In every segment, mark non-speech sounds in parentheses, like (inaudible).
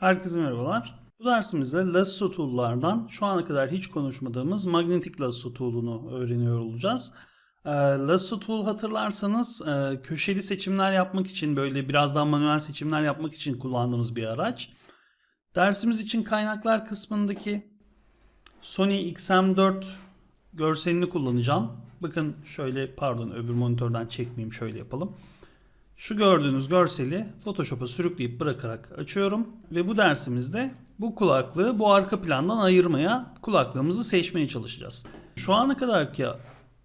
Herkese merhabalar. Bu dersimizde lasso tool'lardan şu ana kadar hiç konuşmadığımız magnetik lasso tool'unu öğreniyor olacağız. Ee, lasso tool hatırlarsanız e, köşeli seçimler yapmak için böyle biraz daha manuel seçimler yapmak için kullandığımız bir araç. Dersimiz için kaynaklar kısmındaki Sony XM4 görselini kullanacağım. Bakın şöyle pardon öbür monitörden çekmeyeyim şöyle yapalım. Şu gördüğünüz görseli Photoshop'a sürükleyip bırakarak açıyorum ve bu dersimizde bu kulaklığı bu arka plandan ayırmaya, kulaklığımızı seçmeye çalışacağız. Şu ana kadarki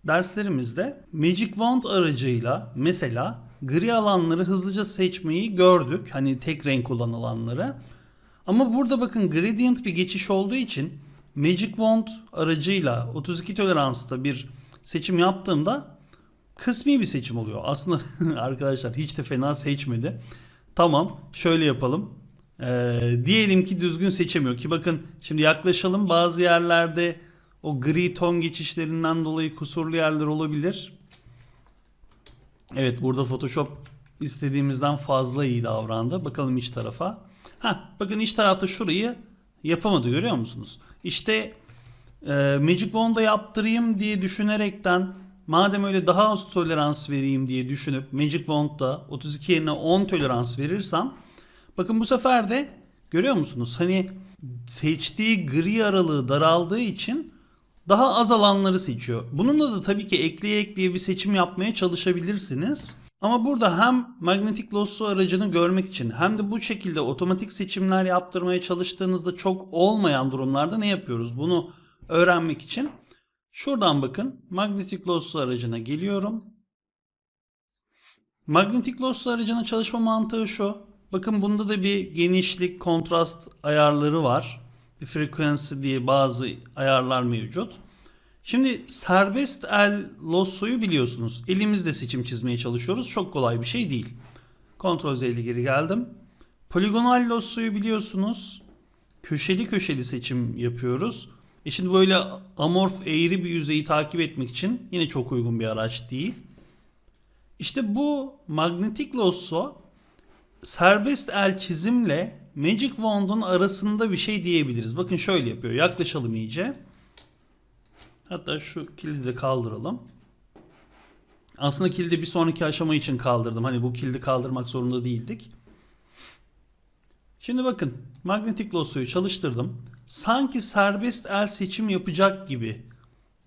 derslerimizde Magic Wand aracıyla mesela gri alanları hızlıca seçmeyi gördük. Hani tek renk olan alanları. Ama burada bakın gradient bir geçiş olduğu için Magic Wand aracıyla 32 toleransta bir seçim yaptığımda kısmi bir seçim oluyor. Aslında (laughs) arkadaşlar hiç de fena seçmedi. Tamam şöyle yapalım. Ee, diyelim ki düzgün seçemiyor ki bakın şimdi yaklaşalım bazı yerlerde o gri ton geçişlerinden dolayı kusurlu yerler olabilir. Evet burada Photoshop istediğimizden fazla iyi davrandı. Bakalım iç tarafa. Ha bakın iç tarafta şurayı yapamadı görüyor musunuz? İşte e, Magic Wand'da yaptırayım diye düşünerekten madem öyle daha az tolerans vereyim diye düşünüp Magic Wand'da 32 yerine 10 tolerans verirsem bakın bu sefer de görüyor musunuz? Hani seçtiği gri aralığı daraldığı için daha az alanları seçiyor. Bununla da tabii ki ekleye ekleye bir seçim yapmaya çalışabilirsiniz. Ama burada hem magnetik lasso aracını görmek için hem de bu şekilde otomatik seçimler yaptırmaya çalıştığınızda çok olmayan durumlarda ne yapıyoruz? Bunu öğrenmek için şuradan bakın magnetik lasso aracına geliyorum. Magnetik lasso aracına çalışma mantığı şu. Bakın bunda da bir genişlik, kontrast ayarları var. Bir frequency diye bazı ayarlar mevcut. Şimdi serbest el lossoyu biliyorsunuz. Elimizde seçim çizmeye çalışıyoruz. Çok kolay bir şey değil. Ctrl Z ile geri geldim. Poligonal lossoyu biliyorsunuz. Köşeli köşeli seçim yapıyoruz. E şimdi böyle amorf eğri bir yüzeyi takip etmek için yine çok uygun bir araç değil. İşte bu magnetik losso serbest el çizimle Magic Wand'un arasında bir şey diyebiliriz. Bakın şöyle yapıyor. Yaklaşalım iyice. Hatta şu kilidi de kaldıralım. Aslında kilidi bir sonraki aşama için kaldırdım. Hani bu kilidi kaldırmak zorunda değildik. Şimdi bakın magnetik lossoyu çalıştırdım. Sanki serbest el seçim yapacak gibi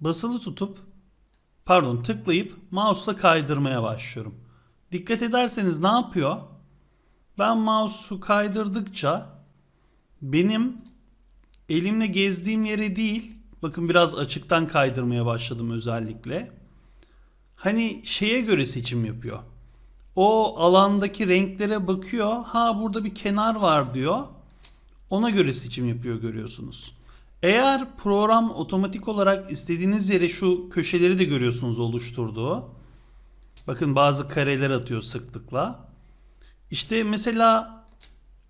basılı tutup pardon tıklayıp mouse'la kaydırmaya başlıyorum. Dikkat ederseniz ne yapıyor? Ben mouse'u kaydırdıkça benim elimle gezdiğim yere değil bakın biraz açıktan kaydırmaya başladım özellikle. Hani şeye göre seçim yapıyor. O alandaki renklere bakıyor. Ha burada bir kenar var diyor. Ona göre seçim yapıyor görüyorsunuz. Eğer program otomatik olarak istediğiniz yere şu köşeleri de görüyorsunuz oluşturduğu. Bakın bazı kareler atıyor sıklıkla. İşte mesela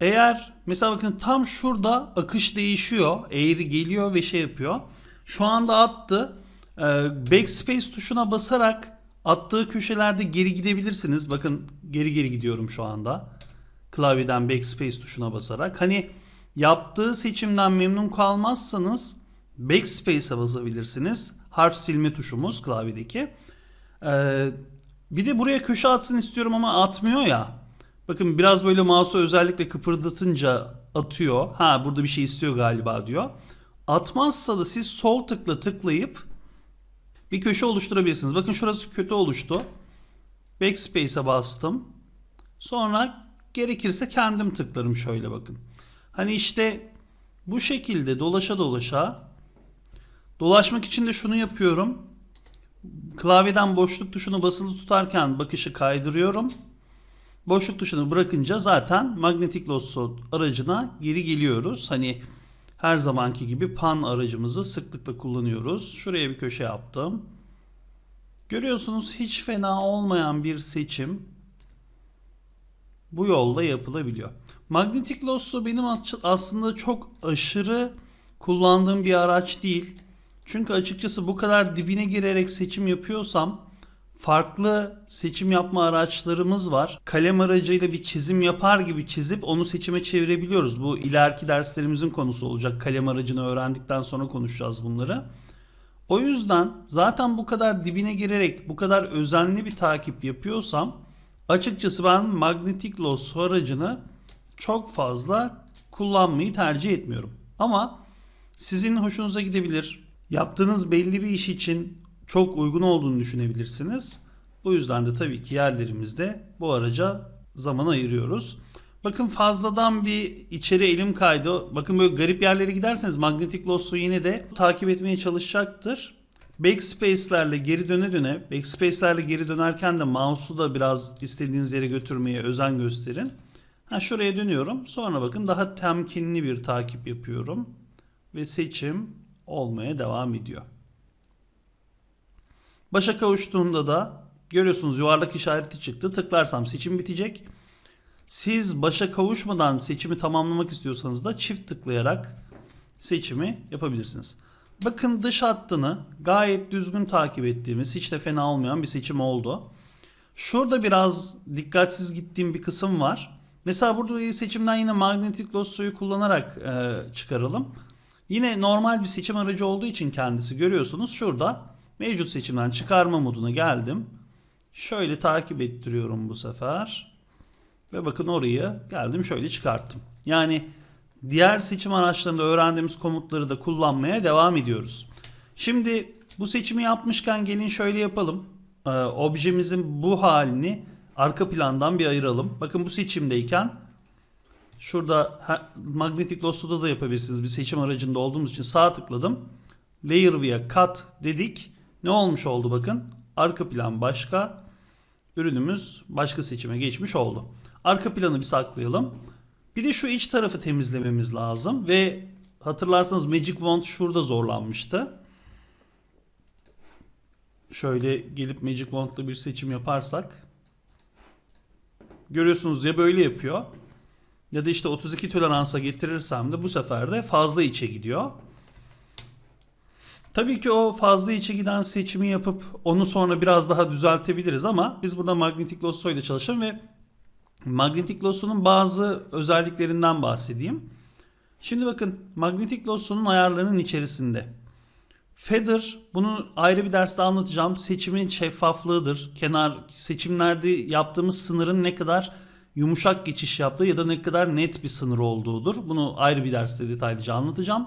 eğer mesela bakın tam şurada akış değişiyor. Eğri geliyor ve şey yapıyor. Şu anda attı. Ee, Backspace tuşuna basarak attığı köşelerde geri gidebilirsiniz. Bakın geri geri gidiyorum şu anda. Klavyeden Backspace tuşuna basarak. Hani yaptığı seçimden memnun kalmazsanız Backspace'e basabilirsiniz. Harf silme tuşumuz klavyedeki. Ee, bir de buraya köşe atsın istiyorum ama atmıyor ya. Bakın biraz böyle mouse'u özellikle kıpırdatınca atıyor. Ha burada bir şey istiyor galiba diyor. Atmazsa da siz sol tıkla tıklayıp bir köşe oluşturabilirsiniz. Bakın şurası kötü oluştu. Backspace'e bastım. Sonra gerekirse kendim tıklarım şöyle bakın. Hani işte bu şekilde dolaşa dolaşa dolaşmak için de şunu yapıyorum. Klavyeden boşluk tuşunu basılı tutarken bakışı kaydırıyorum. Boşluk tuşunu bırakınca zaten magnetik losso aracına geri geliyoruz. Hani her zamanki gibi pan aracımızı sıklıkla kullanıyoruz. Şuraya bir köşe yaptım. Görüyorsunuz hiç fena olmayan bir seçim bu yolda yapılabiliyor. Magnetik Losso benim aslında çok aşırı kullandığım bir araç değil. Çünkü açıkçası bu kadar dibine girerek seçim yapıyorsam farklı seçim yapma araçlarımız var. Kalem aracıyla bir çizim yapar gibi çizip onu seçime çevirebiliyoruz. Bu ileriki derslerimizin konusu olacak. Kalem aracını öğrendikten sonra konuşacağız bunları. O yüzden zaten bu kadar dibine girerek bu kadar özenli bir takip yapıyorsam açıkçası ben magnetik loss aracını çok fazla kullanmayı tercih etmiyorum. Ama sizin hoşunuza gidebilir. Yaptığınız belli bir iş için çok uygun olduğunu düşünebilirsiniz. Bu yüzden de tabii ki yerlerimizde bu araca zaman ayırıyoruz. Bakın fazladan bir içeri elim kaydı. Bakın böyle garip yerlere giderseniz magnetik loss'u yine de takip etmeye çalışacaktır. Backspace'lerle geri döne döne, backspace'lerle geri dönerken de mouse'u da biraz istediğiniz yere götürmeye özen gösterin. Ha şuraya dönüyorum. Sonra bakın daha temkinli bir takip yapıyorum ve seçim olmaya devam ediyor. Başa kavuştuğunda da görüyorsunuz yuvarlak işareti çıktı. Tıklarsam seçim bitecek. Siz başa kavuşmadan seçimi tamamlamak istiyorsanız da çift tıklayarak seçimi yapabilirsiniz. Bakın dış hattını gayet düzgün takip ettiğimiz hiç de fena olmayan bir seçim oldu. Şurada biraz dikkatsiz gittiğim bir kısım var. Mesela burada seçimden yine magnetik lossoyu kullanarak e, çıkaralım. Yine normal bir seçim aracı olduğu için kendisi görüyorsunuz. Şurada mevcut seçimden çıkarma moduna geldim. Şöyle takip ettiriyorum bu sefer. Ve bakın orayı geldim şöyle çıkarttım. Yani diğer seçim araçlarında öğrendiğimiz komutları da kullanmaya devam ediyoruz. Şimdi bu seçimi yapmışken gelin şöyle yapalım. Ee, objemizin bu halini arka plandan bir ayıralım. Bakın bu seçimdeyken şurada magnetic loss'ta da yapabilirsiniz. Bir seçim aracında olduğumuz için sağ tıkladım. Layer via cut dedik. Ne olmuş oldu bakın. Arka plan başka. Ürünümüz başka seçime geçmiş oldu. Arka planı bir saklayalım. Bir de şu iç tarafı temizlememiz lazım ve hatırlarsanız Magic Wand şurada zorlanmıştı. Şöyle gelip Magic Wand'la bir seçim yaparsak görüyorsunuz ya böyle yapıyor ya da işte 32 toleransa getirirsem de bu sefer de fazla içe gidiyor. Tabii ki o fazla içe giden seçimi yapıp onu sonra biraz daha düzeltebiliriz ama biz burada magnetik losso ile çalışalım ve magnetik losso'nun bazı özelliklerinden bahsedeyim. Şimdi bakın magnetik losso'nun ayarlarının içerisinde Feather bunu ayrı bir derste anlatacağım. Seçimin şeffaflığıdır. Kenar seçimlerde yaptığımız sınırın ne kadar yumuşak geçiş yaptığı ya da ne kadar net bir sınır olduğudur. Bunu ayrı bir derste detaylıca anlatacağım.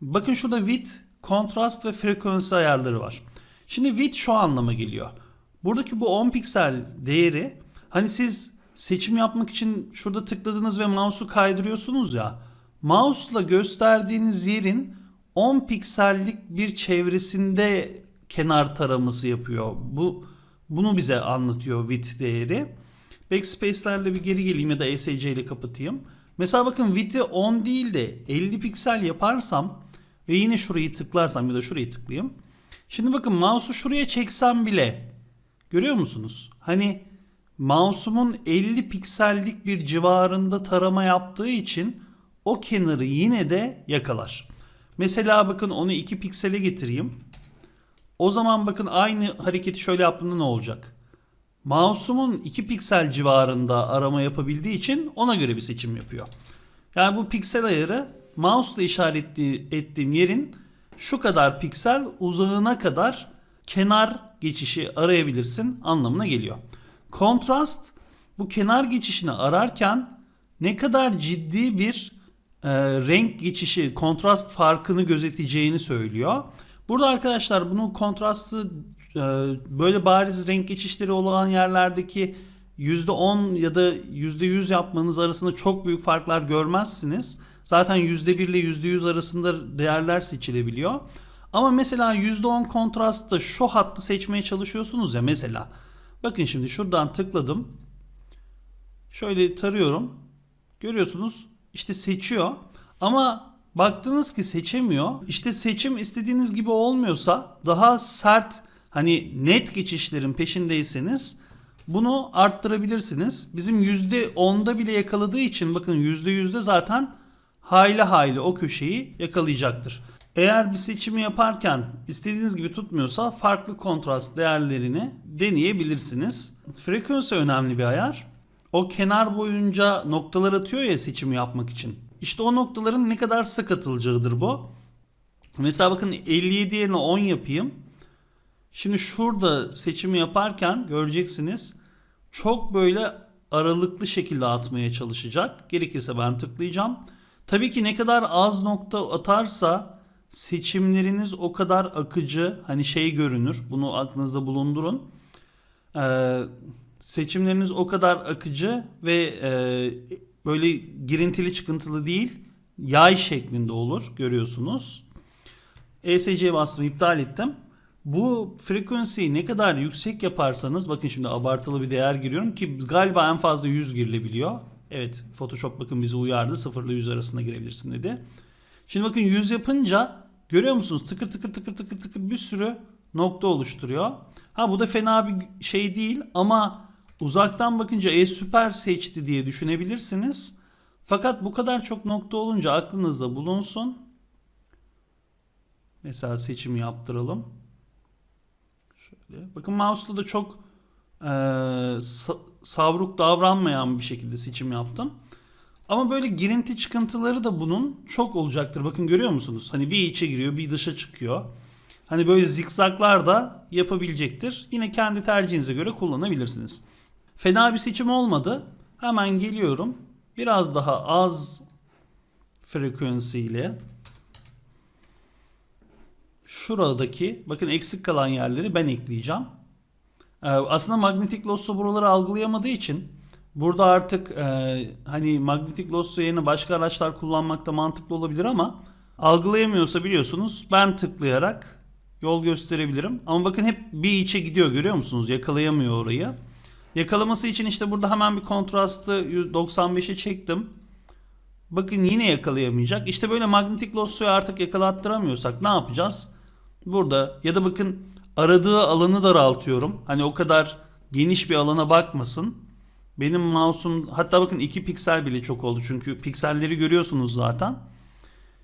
Bakın şurada width, kontrast ve frekansı ayarları var. Şimdi width şu anlama geliyor. Buradaki bu 10 piksel değeri hani siz seçim yapmak için şurada tıkladınız ve mouse'u kaydırıyorsunuz ya. Mouse'la gösterdiğiniz yerin 10 piksellik bir çevresinde kenar taraması yapıyor. Bu bunu bize anlatıyor width değeri. Backspace'lerle bir geri geleyim ya da ESC ile kapatayım. Mesela bakın width'i 10 değil de 50 piksel yaparsam ve yine şurayı tıklarsam ya da şurayı tıklayayım. Şimdi bakın mouse'u şuraya çeksem bile görüyor musunuz? Hani mouse'umun 50 piksellik bir civarında tarama yaptığı için o kenarı yine de yakalar. Mesela bakın onu 2 piksele getireyim. O zaman bakın aynı hareketi şöyle yaptığımda ne olacak? Mouse'umun 2 piksel civarında arama yapabildiği için ona göre bir seçim yapıyor. Yani bu piksel ayarı mouse'la işaret ettiğim yerin şu kadar piksel uzağına kadar kenar geçişi arayabilirsin anlamına geliyor. Kontrast bu kenar geçişini ararken ne kadar ciddi bir e, renk geçişi, kontrast farkını gözeteceğini söylüyor. Burada arkadaşlar bunu kontrastı e, böyle bariz renk geçişleri olan yerlerdeki %10 ya da %100 yapmanız arasında çok büyük farklar görmezsiniz. Zaten %1 ile %100 arasında değerler seçilebiliyor. Ama mesela %10 kontrastta şu hattı seçmeye çalışıyorsunuz ya mesela. Bakın şimdi şuradan tıkladım. Şöyle tarıyorum. Görüyorsunuz işte seçiyor. Ama baktınız ki seçemiyor. İşte seçim istediğiniz gibi olmuyorsa daha sert hani net geçişlerin peşindeyseniz bunu arttırabilirsiniz. Bizim %10'da bile yakaladığı için bakın %100'de zaten hayli hayli o köşeyi yakalayacaktır. Eğer bir seçimi yaparken istediğiniz gibi tutmuyorsa farklı kontrast değerlerini deneyebilirsiniz. Frekansı önemli bir ayar. O kenar boyunca noktalar atıyor ya seçimi yapmak için. İşte o noktaların ne kadar sık atılacağıdır bu. Mesela bakın 57 yerine 10 yapayım. Şimdi şurada seçimi yaparken göreceksiniz çok böyle aralıklı şekilde atmaya çalışacak. Gerekirse ben tıklayacağım. Tabii ki ne kadar az nokta atarsa seçimleriniz o kadar akıcı hani şey görünür. Bunu aklınızda bulundurun. Ee, seçimleriniz o kadar akıcı ve e, böyle girintili çıkıntılı değil yay şeklinde olur görüyorsunuz. ESC'ye bastım iptal ettim. Bu frekansiyi ne kadar yüksek yaparsanız bakın şimdi abartılı bir değer giriyorum ki galiba en fazla 100 girilebiliyor. Evet Photoshop bakın bizi uyardı 0 ile 100 arasında girebilirsin dedi. Şimdi bakın 100 yapınca görüyor musunuz tıkır tıkır tıkır tıkır tıkır bir sürü nokta oluşturuyor. Ha bu da fena bir şey değil ama uzaktan bakınca e süper seçti diye düşünebilirsiniz. Fakat bu kadar çok nokta olunca aklınızda bulunsun. Mesela seçimi yaptıralım. Şöyle. Bakın mouse'la da çok e, savruk davranmayan bir şekilde seçim yaptım. Ama böyle girinti çıkıntıları da bunun çok olacaktır. Bakın görüyor musunuz? Hani bir içe giriyor, bir dışa çıkıyor. Hani böyle zikzaklar da yapabilecektir. Yine kendi tercihinize göre kullanabilirsiniz. Fena bir seçim olmadı. Hemen geliyorum. Biraz daha az frekansiyle şuradaki bakın eksik kalan yerleri ben ekleyeceğim. Ee, aslında magnetik losso buraları algılayamadığı için burada artık e, hani magnetik losso yerine başka araçlar kullanmak da mantıklı olabilir ama algılayamıyorsa biliyorsunuz ben tıklayarak yol gösterebilirim. Ama bakın hep bir içe gidiyor görüyor musunuz? Yakalayamıyor orayı. Yakalaması için işte burada hemen bir kontrastı 95'e çektim. Bakın yine yakalayamayacak. İşte böyle magnetik lossoyu artık yakalattıramıyorsak ne yapacağız? Burada ya da bakın aradığı alanı daraltıyorum. Hani o kadar geniş bir alana bakmasın. Benim mouse'um hatta bakın 2 piksel bile çok oldu çünkü pikselleri görüyorsunuz zaten.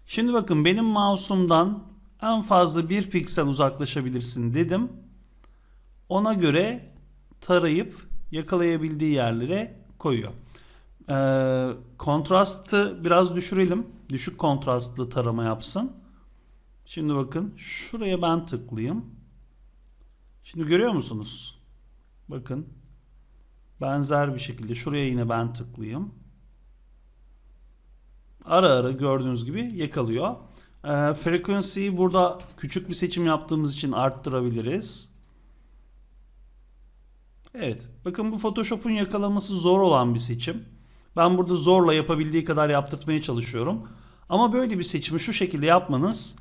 Şimdi bakın benim mouse'umdan en fazla 1 piksel uzaklaşabilirsin dedim. Ona göre tarayıp yakalayabildiği yerlere koyuyor. Ee, kontrastı biraz düşürelim. Düşük kontrastlı tarama yapsın. Şimdi bakın şuraya ben tıklayayım. Şimdi görüyor musunuz? Bakın benzer bir şekilde şuraya yine ben tıklayayım. Ara ara gördüğünüz gibi yakalıyor. Ee, frekansiyi burada küçük bir seçim yaptığımız için arttırabiliriz. Evet. Bakın bu Photoshop'un yakalaması zor olan bir seçim. Ben burada zorla yapabildiği kadar yaptırtmaya çalışıyorum. Ama böyle bir seçimi şu şekilde yapmanız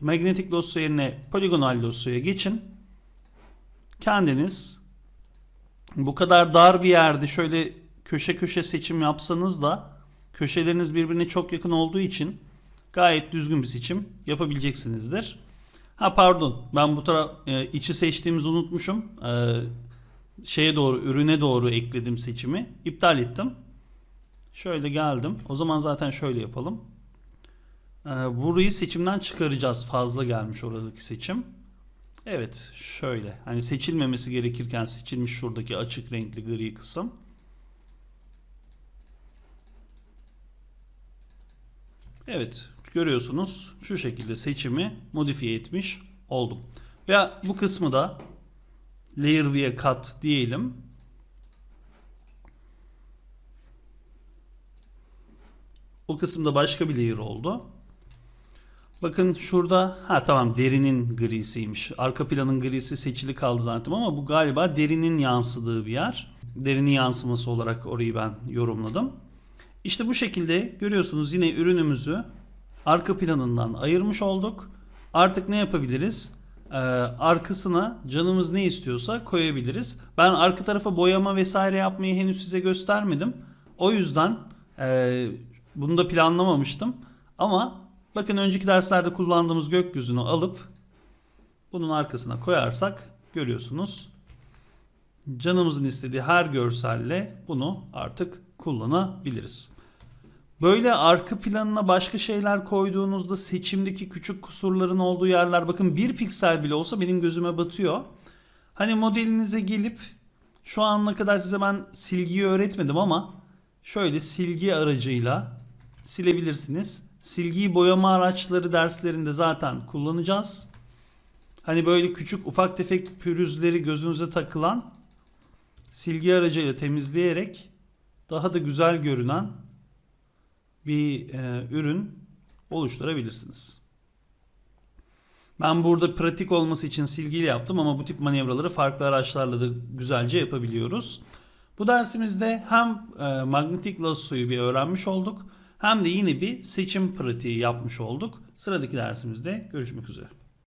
magnetik dosya yerine poligonal dosyaya geçin. Kendiniz bu kadar dar bir yerde şöyle köşe köşe seçim yapsanız da köşeleriniz birbirine çok yakın olduğu için gayet düzgün bir seçim yapabileceksinizdir. Ha pardon ben bu taraf e, içi seçtiğimizi unutmuşum. E, şeye doğru ürüne doğru ekledim seçimi. İptal ettim. Şöyle geldim. O zaman zaten şöyle yapalım. Ee, burayı seçimden çıkaracağız. Fazla gelmiş oradaki seçim. Evet şöyle. Hani seçilmemesi gerekirken seçilmiş şuradaki açık renkli gri kısım. Evet görüyorsunuz şu şekilde seçimi modifiye etmiş oldum. Ve bu kısmı da layer via cut diyelim. O kısımda başka bir layer oldu. Bakın şurada ha tamam derinin grisiymiş. Arka planın grisi seçili kaldı zaten ama bu galiba derinin yansıdığı bir yer. Derinin yansıması olarak orayı ben yorumladım. İşte bu şekilde görüyorsunuz yine ürünümüzü arka planından ayırmış olduk. Artık ne yapabiliriz? Ee, arkasına canımız ne istiyorsa koyabiliriz. Ben arka tarafa boyama vesaire yapmayı henüz size göstermedim. O yüzden e, bunu da planlamamıştım. Ama bakın önceki derslerde kullandığımız gökyüzünü alıp bunun arkasına koyarsak görüyorsunuz. Canımızın istediği her görselle bunu artık kullanabiliriz. Böyle arka planına başka şeyler koyduğunuzda seçimdeki küçük kusurların olduğu yerler bakın bir piksel bile olsa benim gözüme batıyor. Hani modelinize gelip şu ana kadar size ben silgiyi öğretmedim ama şöyle silgi aracıyla silebilirsiniz. Silgiyi boyama araçları derslerinde zaten kullanacağız. Hani böyle küçük ufak tefek pürüzleri gözünüze takılan silgi aracıyla temizleyerek daha da güzel görünen bir e, ürün oluşturabilirsiniz. Ben burada pratik olması için silgiyle yaptım ama bu tip manevraları farklı araçlarla da güzelce yapabiliyoruz. Bu dersimizde hem e, magnetik lassoyu bir öğrenmiş olduk hem de yine bir seçim pratiği yapmış olduk. Sıradaki dersimizde görüşmek üzere.